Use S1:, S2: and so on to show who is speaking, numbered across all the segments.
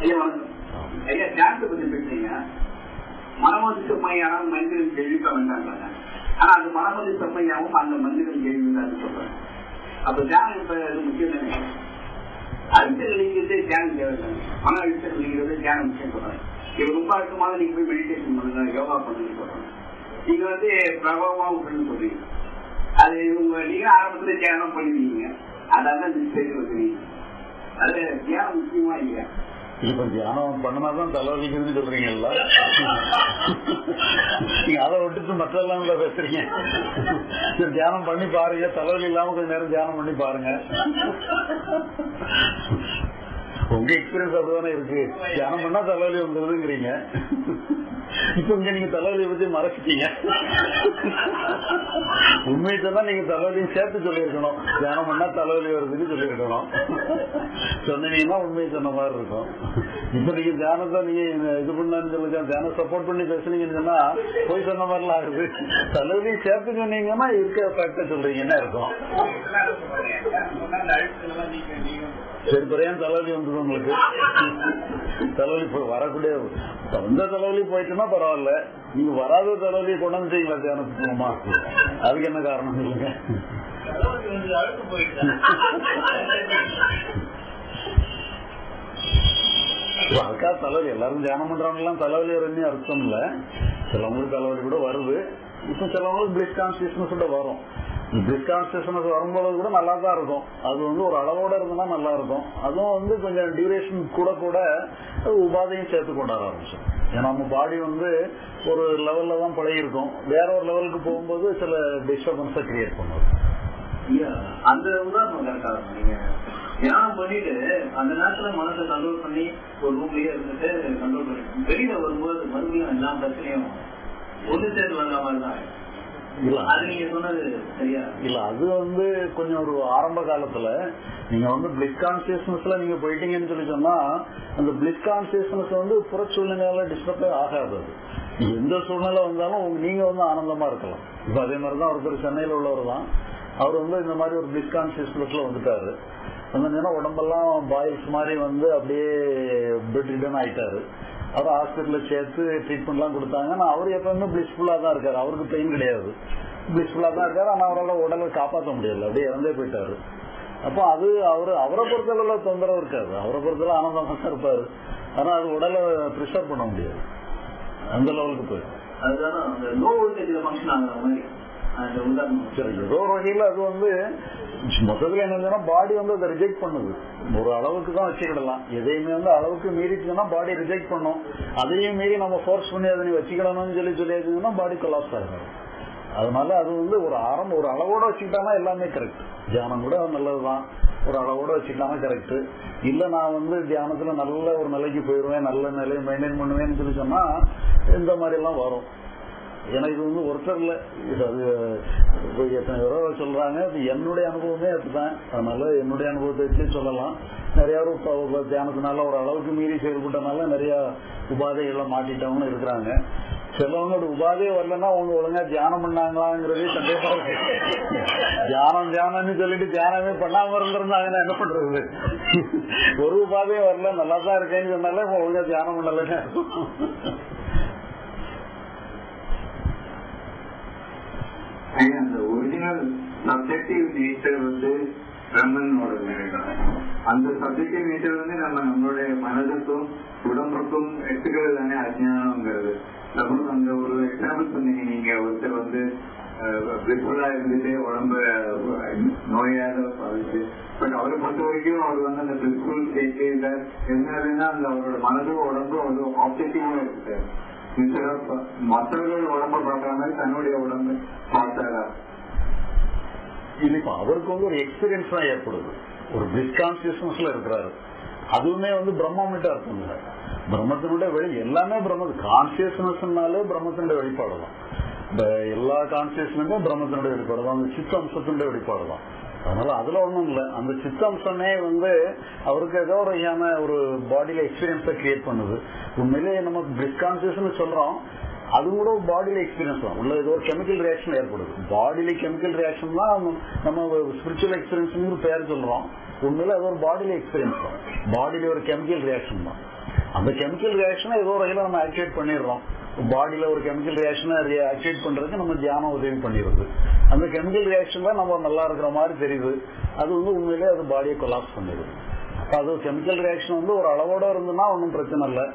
S1: ஐயா தியானத்தை பத்தி பேசுறீங்க மனமதி செம்மையானால் மனிதன் கேள்விக்க வேண்டாங்க ஆனா அது மனமதி செம்மையாவும் அந்த மனிதன் கேள்வி தான் சொல்றேன் அப்ப தியானம் இப்ப முக்கியம் தானே? அழுத்தம் நீங்கிறதே தியானம் தேவை மன அழுத்தம் நீங்கிறது தியானம் முக்கியம் சொல்றேன் இது ரொம்ப அழுத்தமாக நீங்க போய் மெடிடேஷன் பண்ணுங்க யோகா பண்ணுங்க சொல்றேன் நீங்க வந்து பிரபலமா விட்டுன்னு சொல்றீங்க. அது உங்க நீங்க ஆரம்பத்துல தியானம் பண்ணுவீங்க அதான் மிஸ்டேக் வந்துருவீங்க அது தியானம் முக்கியமா இல்லையா?
S2: இப்ப தியானம் பண்ணனாதான் தலைவலிக்கிறது சொல்றீங்கல்ல? நீங்க அதை விட்டுட்டு மற்றெல்லாம் பேசுறீங்க. சரி, தியானம் பண்ணி பாருங்க. தலைவலி இல்லாம கொஞ்ச நேரம் தியானம் பண்ணி பாருங்க. உங்க எக்ஸ்பீரியன்ஸ் அப்படிதானே இருக்கு. தியானம் பண்ணா தலைவலி வந்துருதுங்கிறீங்க. இப்ப இங்க நீங்க தலைவலியை பத்தி மறைச்சிட்டீங்க. உண்மையை தான் நீங்க தலைவலியும் சேர்த்து சொல்லியிருக்கணும். தியானம் பண்ணா தலைவலி வருதுன்னு சொல்லியிருக்கணும். சொன்னீங்கன்னா உண்மையை சொன்ன மாதிரி இருக்கும். இப்ப நீங்க தியானத்தை நீங்க இது பண்ணான்னு சொல்லுங்க தியானம் சப்போர்ட் பண்ணி பேசுனீங்கன்னு சொன்னா போய் சொன்ன மாதிரிலாம் ஆகுது. தலைவலியும் சேர்த்து சொன்னீங்கன்னா இருக்க ஃபேக்ட சொல்றீங்கன்னா இருக்கும் சரி பிறையான் தலைவலி வந்துடும் உங்களுக்கு. தலைவலி வரக்கூடிய வந்த தலைவலி போயிட்டுன்னா பரவாயில்ல. நீங்க வராத தலைவலியை கொண்டு வந்துட்டீங்களா தியானத்துக்கு போமா அதுக்கு என்ன காரணம் சொல்லுங்க. அதுக்காக தலைவலி எல்லாரும் தியானம் பண்றவங்கலாம் தலைவலி வரும்னு அர்த்தம் இல்ல. சிலவங்களுக்கு தலைவலி கூட வருது. இப்ப சிலவங்களுக்கு பிளிக் கான்சியஸ்னஸ் கூட வரும். பிளிஸ் வரும்போது கூட நல்லா தான் இருக்கும். அது வந்து ஒரு அளவோட இருந்தா நல்லா இருக்கும் அதுவும் வந்து கொஞ்சம் டியூரேஷன் கூட கூட உபாதையும் சேர்த்து கொண்டாட ஆரம்பிச்சோம் ஏன்னா நம்ம பாடி வந்து ஒரு லெவல்ல தான் பழகிருக்கும் வேற ஒரு லெவலுக்கு போகும்போது சில டிஸ்டர்பன்ஸை கிரியேட் பண்ணுவோம்
S1: அந்த உதாரணம் கரெக்டா நீங்க தியானம் பண்ணிட்டு அந்த நேரத்துல மனசை கண்ட்ரோல் பண்ணி ஒரு ரூம்லயே இருந்துட்டு கண்ட்ரோல் பண்ணி வெளியில வரும்போது மறுபடியும் எல்லா பிரச்சனையும் ஒண்ணு சேர்ந்து வந்த மாதிரி தான்
S2: இல்ல.
S1: அது
S2: வந்து கொஞ்சம் ஒரு ஆரம்ப காலத்துல நீங்க வந்து பிளிஸ் கான்சியஸ்னஸ்ல நீங்க போயிட்டீங்கன்னு சொல்லி சொன்னா அந்த பிளிஸ் கான்சியஸ்னஸ் வந்து புற சூழ்நிலையால டிஸ்டர்பே ஆகாது அது. எந்த சூழ்நிலை வந்தாலும் நீங்க வந்து ஆனந்தமா இருக்கலாம். இப்ப அதே மாதிரிதான் ஒருத்தர் சென்னையில உள்ளவர் தான். அவர் வந்து இந்த மாதிரி ஒரு பிளிஸ் கான்சியஸ்னஸ்ல வந்துட்டாரு. வந்தீங்கன்னா உடம்பெல்லாம் பாய்ஸ் மாதிரி வந்து அப்படியே பெட் ரிடன் ஆயிட்டாரு. அவர் ஹாஸ்பிட்டலில் சேர்த்து ட்ரீட்மெண்ட்லாம் கொடுத்தாங்க. ஆனா அவர் எப்பவுமே பிளிஸ்ஃபுல்லா தான் இருக்காரு. அவருக்கு பெயின் கிடையாது. பிளிஸ்ஃபுல்லா தான் இருக்காரு. ஆனா அவரால் உடலை காப்பாற்ற முடியல. அப்படியே இறந்தே போயிட்டாரு. அப்போ அது அவரு அவரை பொறுத்தளவுல தொந்தரவு இருக்காது. அவரை பொறுத்தளவு ஆனந்தமா தான் இருப்பாரு. ஆனா அது உடலை ப்ரிசர்வ் பண்ண முடியாது. அந்த லெவலுக்கு போயிடும்.
S1: அதுதான் அந்த லோ வோல்டேஜ்ல ஃபங்க்ஷன் ஆகுற மாதிரி.
S2: சரி ஏதோ ஒரு வகையில அது வந்து மொத்தத்துல என்னதுன்னா பாடி வந்து அதை ரிஜெக்ட் பண்ணுது. ஒரு அளவுக்கு தான் வச்சுக்கிடலாம். எதையுமே வந்து அளவுக்கு மீறிச்சுன்னா பாடி ரிஜெக்ட் பண்ணும். அதையும் மீறி நம்ம ஃபோர்ஸ் பண்ணி அதை நீ வச்சுக்கிடணும்னு சொல்லி சொல்லியாச்சுன்னா பாடி கொலாப்ஸ் ஆகும் அதனால அது வந்து ஒரு ஆரம்ப ஒரு அளவோட வச்சுக்கிட்டானா எல்லாமே கரெக்ட் தியானம் கூட நல்லதுதான். ஒரு அளவோட வச்சுக்கிட்டானா கரெக்ட் இல்ல நான் வந்து தியானத்துல நல்ல ஒரு நிலைக்கு போயிருவேன் நல்ல நிலையை மெயின்டைன் பண்ணுவேன்னு சொல்லி சொன்னா இந்த மாதிரி எல்லாம் வரும். எனக்கு இது வந்து ஒருத்தர் இல்ல இது அது எத்தனை பேரோ சொல்றாங்க அது என்னுடைய அனுபவமே அதுதான் அதனால என்னுடைய அனுபவத்தை வச்சு சொல்லலாம். நிறைய ஒரு தியானத்தினால ஒரு அளவுக்கு மீறி செயல்பட்டனால நிறைய உபாதைகள்ல மாட்டிட்டவங்க இருக்கிறாங்க. சிலவங்களோட உபாதையே வரலன்னா அவங்க ஒழுங்கா தியானம் பண்ணாங்களாங்கிறதே சந்தேகமா. தியானம் தியானம்னு சொல்லிட்டு தியானமே பண்ணாம இருந்திருந்தாங்கன்னா என்ன பண்றது? ஒரு உபாதையே வரல நல்லா தான் இருக்கேன்னு சொன்னாலே ஒழுங்கா தியானம் பண்ணலன்னு அர்த்தம்.
S3: ஐயா, அந்த ஒரிஜினல் சப்ஜெக்டிவ் நேச்சர் வந்து பிரம்மனோட அந்த சப்ஜெக்டிவ் நேச்சர் வந்து நம்ம நம்மளுடைய மனதுக்கும் உடம்புக்கும் எடுத்துக்கிறது தானே அஜ்ஞானம்ங்கிறது. நம்ம அந்த ஒரு எக்ஸாம்பிள் சொன்னீங்க நீங்க. ஒருத்தர் வந்து பிரிஃபுல்லா இருந்துட்டு உடம்ப நோயாத பாதிச்சு. பட் அவரை பொறுத்த வரைக்கும் அவர் வந்து அந்த பிரிஃபுல் ஸ்டேட்ல அப்படின்னா அந்த அவரோட மனதும் உடம்பும் ஒரு ஆப்ஜெக்டிவா இருக்கு Instead மற்றவர்கள் உடம்ப பார்க்கற தன்னுடைய உடம்பு பார்த்தாரா?
S2: இது இப்ப அவருக்கு வந்து ஒரு எக்ஸ்பீரியன்ஸ் தான் ஏற்படுது. ஒரு டிஸ்கான்சியஸ்னஸ்ல இருக்கிறாரு. அதுவுமே வந்து பிரம்மம்ட்டு அர்த்தம் இல்லை. பிரம்மத்தினுடைய வெளி எல்லாமே பிரம்ம கான்சியஸ்னஸ்னாலே பிரம்மத்தினுடைய வெளிப்பாடு தான் இந்த எல்லா கான்சியஸ்னுமே பிரம்மத்தினுடைய வெளிப்பாடு தான் அந்த சித்த அம்சத்தினுடைய வெளிப்பாடு தான் அதனால அதுல ஒண்ணும் இல்ல. அந்த சித்த சொன்னே வந்து அவருக்கு ஏதோ ஒரு வகையான ஒரு பாடியில எக்ஸ்பீரியன்ஸை கிரியேட் பண்ணுது. உண்மையிலேயே நம்ம டிஸ்கான்சியஸ்னு சொல்றோம். அது கூட பாடியில எக்ஸ்பீரியன்ஸ் தான். உள்ள ஏதோ ஒரு கெமிக்கல் ரியாக்ஷன் ஏற்படுது. பாடியில கெமிக்கல் ரியாக்ஷன் தான் நம்ம ஸ்பிரிச்சுவல் எக்ஸ்பீரியன்ஸ் பேர் சொல்றோம். உண்மையில அது ஒரு பாடியில எக்ஸ்பீரியன்ஸ் தான். பாடியில ஒரு கெமிக்கல் ரியாக்ஷன் தான். அந்த கெமிக்கல் ரியாக்ஷனை ஏதோ ஒரு வகையில நம்ம ஆக்டிவேட் பண்ணிடுறோம். பாடியில ஒரு கெமிக்கல் ரியாக்ஷனை ஆக்டிவேட் பண்றதுக்கு நம்ம தியானம் உதவி பண்ணிடுறது அந்த கெமிக்கல் ரியாக்ஷன்ல நம்ம நல்லா இருக்கிற மாதிரி தெரியுது. அது வந்து உண்மையிலேயே அது பாடியை கொலாப்ஸ் பண்ணிடுது. அப்ப அது கெமிக்கல் ரியாக்ஷன் வந்து ஒரு அளவோட இருந்ததுன்னா ஒன்றும் பிரச்சனை இல்லை.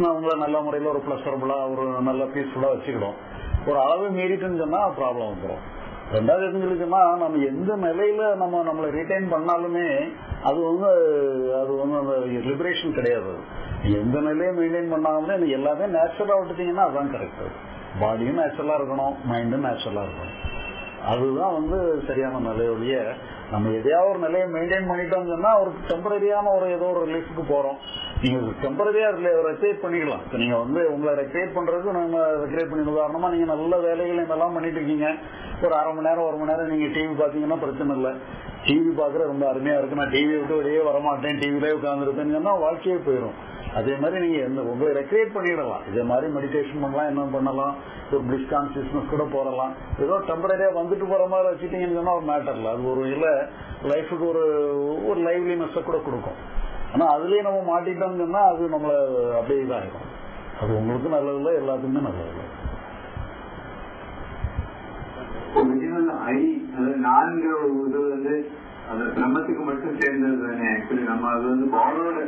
S2: நான் உங்களை நல்ல முறையில் ஒரு பிளஸரபுளா ஒரு நல்ல பீஸ்ஃபுல்லா வச்சுக்கிடும். ஒரு அளவு மீறிட்டுன்னு சொன்னா ப்ராப்ளம் வந்துடும் ரெண்டாவது இருந்துச்சுன்னா நம்ம எந்த நிலையில நம்ம நம்மளை ரிட்டைன் பண்ணாலுமே அது வந்து அது வந்து அந்த லிபரேஷன் கிடையாது. எந்த நிலையை மெயின்டைன் பண்ணாலுமே எல்லாமே நேச்சுரலா விட்டுட்டீங்கன்னா அதுதான் கரெக்ட் பாடியும் நேச்சுரலா இருக்கணும் மைண்டும் நேச்சுரலா இருக்கணும். அதுதான் வந்து சரியான நிலையுடைய நம்ம எதையாவது ஒரு நிலையை மெயின்டைன் பண்ணிட்டோம் சொன்னா ஒரு டெம்பரரியான ஒரு ஏதோ ஒரு ரிலீஃபுக்கு போறோம். நீங்க டெம்பரரியா ரெக்ரியேட் பண்ணிக்கலாம். நீங்க வந்து உங்களை ரெக்ரியேட் பண்றதுக்கு நம்ம ரெக்ரியேட் பண்ணி உதாரணமா நீங்க நல்ல வேலைகள் இதெல்லாம் பண்ணிட்டு இருக்கீங்க. ஒரு அரை மணி நேரம் ஒரு மணி நேரம் நீங்க டிவி பாத்தீங்கன்னா பிரச்சனை இல்லை. டிவி பாக்குற ரொம்ப அருமையா இருக்கு நான் டிவி விட்டு வெளியே வரமாட்டேன். டிவிலே உட்காந்துருப்பேன்னு சொன்னா வாழ்க்கையே போயிடும் அதே மாதிரி நீங்க என்ன உங்களை ரெக்ரியேட் பண்ணிடலாம். இதே மாதிரி மெடிடேஷன் பண்ணலாம் என்ன பண்ணலாம் ஒரு பிளிஸ் கான்சியஸ்னஸ் கூட போறலாம். ஏதோ டெம்பரரியா வந்துட்டு போற மாதிரி வச்சுட்டீங்கன்னு சொன்னா ஒரு மேட்டர்ல அது ஒரு இல்ல லைஃபுக்கு ஒரு ஒரு லைவ்லினஸ் கூட கொடுக்கும். ஆனா அதுலயே நம்ம மாட்டிட்டோம்னு சொன்னா அது நம்மள அப்படியே இதாகும் அது உங்களுக்கு நல்லது இல்லை எல்லாத்துக்குமே நல்லது இல்லை
S3: ஐ நான்கிற ஒரு இது வந்து அந்த பிரம்மத்துக்கு மட்டும் சேர்ந்தது தானே. ஆக்சுவலி நம்ம அது வந்து பாலோட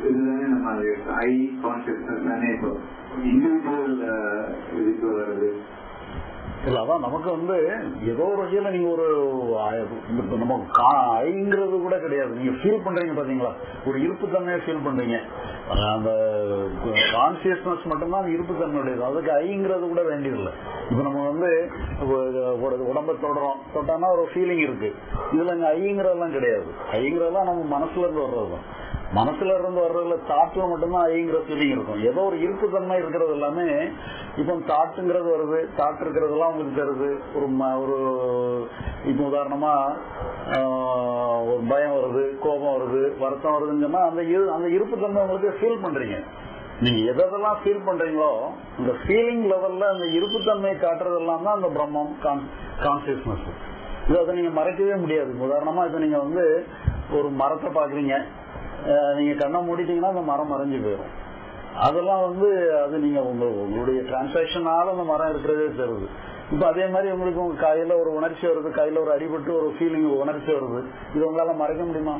S3: இதுதானே நம்ம அது ஐ கான்சியஸ்னஸ் தானே. இப்போ இண்டிவிஜுவல் இதுக்கு வருது.
S2: இல்ல அதான் நமக்கு வந்து ஏதோ ஒரு வகையில நீங்க ஒரு நம்ம ஐங்கிறது கூட கிடையாது. நீங்க ஃபீல் பண்றீங்க பாத்தீங்களா? ஒரு இருப்பு தன்மையை ஃபீல் பண்றீங்க. அந்த கான்சியஸ்னஸ் மட்டும்தான் இருப்பு தன்மையுடையது அதுக்கு ஐங்கிறது கூட வேண்டியதில்லை. இப்ப நம்ம வந்து ஒரு உடம்ப தொடறோம். தொட்டானா ஒரு ஃபீலிங் இருக்கு. இதுல இங்க ஐங்கிறதெல்லாம் கிடையாது. ஐங்கிறதெல்லாம் நம்ம மனசுல இருந்து வர்றதுதான். மனசுல இருந்து வர்றதுல தாட்டுல மட்டும்தான் ஐங்கிற ஃபீலிங் இருக்கும். ஏதோ ஒரு இருப்பு தன்மை இருக்கிறது எல்லாமே இப்போ தாட்டுங்கிறது வருது தாட் இருக்கிறதெல்லாம் உங்களுக்கு தருது ஒரு ஒரு இப்போ உதாரணமா ஒரு பயம் வருது கோபம் வருது வருத்தம் வருதுன்னு சொன்னா அந்த அந்த இருப்பு தன்மை உங்களுக்கு ஃபீல் பண்றீங்க. நீங்க எதெல்லாம் ஃபீல் பண்றீங்களோ இந்த ஃபீலிங் லெவல்ல அந்த இருப்பு தன்மையை காட்டுறதெல்லாம் தான் அந்த பிரம்மம் கான்சியஸ்னஸ் இது அதை நீங்க மறைக்கவே முடியாது. உதாரணமா இப்ப நீங்க வந்து ஒரு மரத்தை பாக்குறீங்க நீங்க கண்ணை மூடிட்டீங்கன்னா அந்த மரம் மறைஞ்சு போயிடும். அதெல்லாம் வந்து அது நீங்க உங்க உங்களுடைய டிரான்சாக்சனால அந்த மரம் இருக்கிறதே தருது இப்ப அதே மாதிரி உங்களுக்கு உங்க கையில ஒரு உணர்ச்சி வருது கையில ஒரு அடிபட்டு ஒரு ஃபீலிங் உணர்ச்சி வருது. இது உங்களால மறைக்க முடியுமா?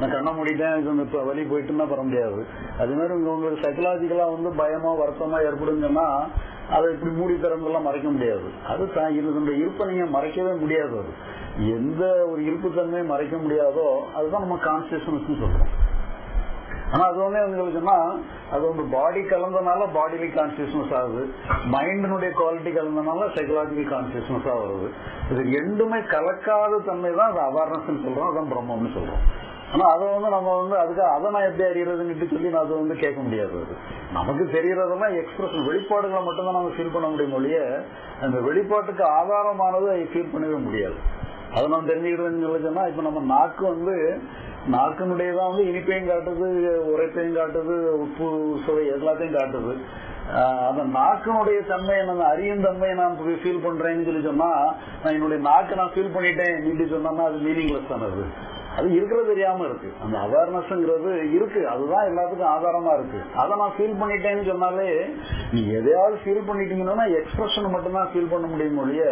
S2: நான் கண்ணை மூடிட்டேன் இது இப்ப வழி போயிட்டுன்னா பெற முடியாது. அதே மாதிரி உங்க உங்களுக்கு சைக்கலாஜிக்கலா வந்து பயமா வருத்தமா ஏற்படுங்கன்னா அதை இப்படி மூடி திறந்தெல்லாம் மறைக்க முடியாது. அது தான் இதனுடைய இருப்பை நீங்க மறைக்கவே முடியாது அது. எந்த ஒரு இருப்பு தன்மையை மறைக்க முடியாதோ அதுதான் நம்ம கான்சியஸ்னஸ் சொல்றோம். ஆனா அது வந்து எங்களுக்குன்னா அது வந்து பாடி கலந்தனால பாடிலி கான்சியஸ்னஸ் ஆகுது. மைண்டினுடைய குவாலிட்டி கலந்தனால சைக்கலாஜிக்கல் கான்சியஸ்னஸ் வருது. இது ரெண்டுமே கலக்காத தன்மை தான் அது அவேர்னஸ் சொல்றோம் அதான் பிரம்மம்னு சொல்றோம். ஆனா அதை வந்து நம்ம வந்து அதுக்கு அதை நான் எப்படி அறியறதுன்னு சொல்லி நான் அதை வந்து கேட்க முடியாது அது. நமக்கு தெரியறதெல்லாம் எக்ஸ்பிரஷன் வெளிப்பாடுகளை மட்டும்தான் நம்ம ஃபீல் பண்ண முடியும் ஒழிய அந்த வெளிப்பாட்டுக்கு ஆதாரமானது அதை ஃபீல் பண்ணவே முடியாது. அதை நம்ம தெரிஞ்சுக்கிறதுன்னு சொன்னா இப்ப நம்ம நாக்கு வந்து நாக்கினுடையதான் வந்து இனிப்பையும் காட்டுது உரைப்பையும் காட்டுது உப்பு சுவை எல்லாத்தையும் காட்டுது. அந்த நாக்கினுடைய தன்மை என்ன அறியும் தன்மையை நான் ஃபீல் பண்றேன்னு சொல்லி சொன்னா நான் என்னுடைய நாக்கு நான் ஃபீல் பண்ணிட்டேன் நீட்டி சொன்னா அது மீனிங்லெஸ் தானது அது இருக்கிறது தெரியாம இருக்கு. அந்த அவேர்னஸ்ங்கிறது இருக்கு. அதுதான் எல்லாத்துக்கும் ஆதாரமா இருக்கு. அதை நான் ஃபீல் பண்ணிட்டேன்னு சொன்னாலே நீ எதையாவது ஃபீல் பண்ணிட்டீங்கன்னா எக்ஸ்பிரஷன் மட்டும்தான் ஃபீல் பண்ண முடியும் ஒழிய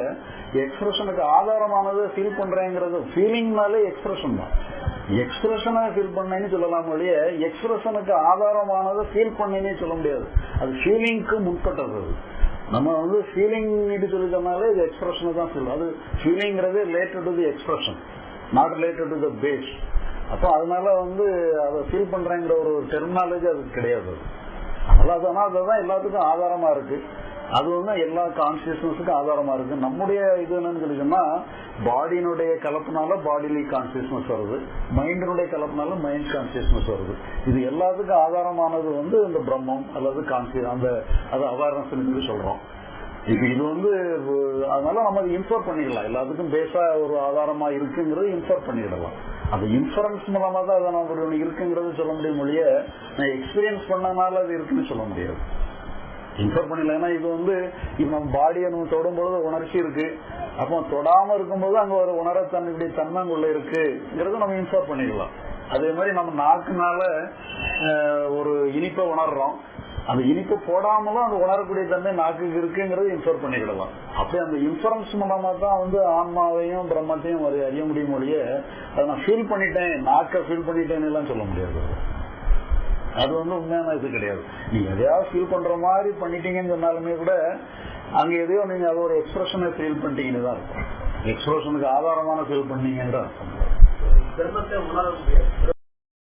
S2: எக்ஸ்பிரஷனுக்கு ஆதாரமானது ஃபீல் பண்றேங்கிறது ஃபீலிங்னாலே எக்ஸ்பிரஷன் தான். எக்ஸ்பிரஷனா ஃபீல் பண்ணேன்னு சொல்லலாம் ஒழிய எக்ஸ்பிரஷனுக்கு ஆதாரமானதை ஃபீல் பண்ணேன்னே சொல்ல முடியாது. அது ஃபீலிங்க்கு முற்பட்டது நம்ம வந்து ஃபீலிங் சொல்லி சொன்னாலே இது எக்ஸ்பிரஷனை தான் சொல்லும் அது ஃபீலிங்கிறது related to the expression not related to the face அப்போ அதனால வந்து அதை ஃபீல் பண்றேங்கிற ஒரு டெர்மினாலஜி அதுக்கு கிடையாது. அதெல்லாம் அதனால அதுதான் எல்லாத்துக்கும் ஆதாரமா இருக்கு. அது வந்து எல்லா கான்சியஸ்னஸுக்கும் ஆதாரமா இருக்கு. நம்முடைய இது என்னன்னு சொல்லிச்சோம்னா பாடியினுடைய கலப்புனால பாடிலி கான்சியஸ்னஸ் வருது. மைண்டினுடைய கலப்புனால மைண்ட் கான்சியஸ்னஸ் வருது. இது எல்லாத்துக்கும் ஆதாரமானது வந்து இந்த பிரம்மம் அல்லது கான்சியஸ் அந்த அது அவேர்னஸ் சொல்லி சொல்றோம். இது வந்து அதனால நம்ம இன்ஃபோர் பண்ணிடலாம். எல்லாத்துக்கும் பேசா ஒரு ஆதாரமா இருக்குங்கிறது இன்ஃபோர் பண்ணிடலாம். அந்த இன்ஃபரன்ஸ் மூலமா தான் அதை நம்ம இருக்குங்கிறது சொல்ல முடியும் மொழிய நான் எக்ஸ்பீரியன்ஸ் பண்ணனால அது இருக்குன்னு சொல்ல முடியாது. இன்ஃபர் பண்ணல இது வந்து இப்ப நம்ம பாடியை நம்ம தொடும்போது உணர்ச்சி இருக்கு. அப்போ தொடாம இருக்கும்போது அங்க ஒரு உணர தன்னுடைய உள்ள இருக்குங்கிறது நம்ம இன்ஃபர் பண்ணிடலாம். அதே மாதிரி நம்ம நாக்குனால ஒரு இனிப்பை உணர்றோம். அந்த இனிப்பு போடாமலும் அது உணரக்கூடிய தன்மை நாக்குக்கு இருக்குங்கிறது இன்ஃபர் பண்ணிக்கிடலாம். அப்படி அந்த இன்ஃபரன்ஸ் மூலமா தான் வந்து ஆன்மாவையும் பிரம்மத்தையும் ஒரு அறிய முடியும் ஒழிய அதை நான் ஃபீல் பண்ணிட்டேன் நாக்கை ஃபீல் பண்ணிட்டேன்னு எல்லாம் சொல்ல முடியாது. அது வந்து உண்மையான இது கிடையாது. நீங்க எதையாவது ஃபீல் பண்ற மாதிரி பண்ணிட்டீங்கன்னு சொன்னாலுமே கூட அங்க எதையோ நீங்க அது ஒரு எக்ஸ்பிரஷனை ஃபீல் பண்ணிட்டீங்கன்னு தான் இருக்கும் எக்ஸ்பிரஷனுக்கு ஆதாரமான ஃபீல் பண்ணீங்கன்னு தான் அர்த்தம்.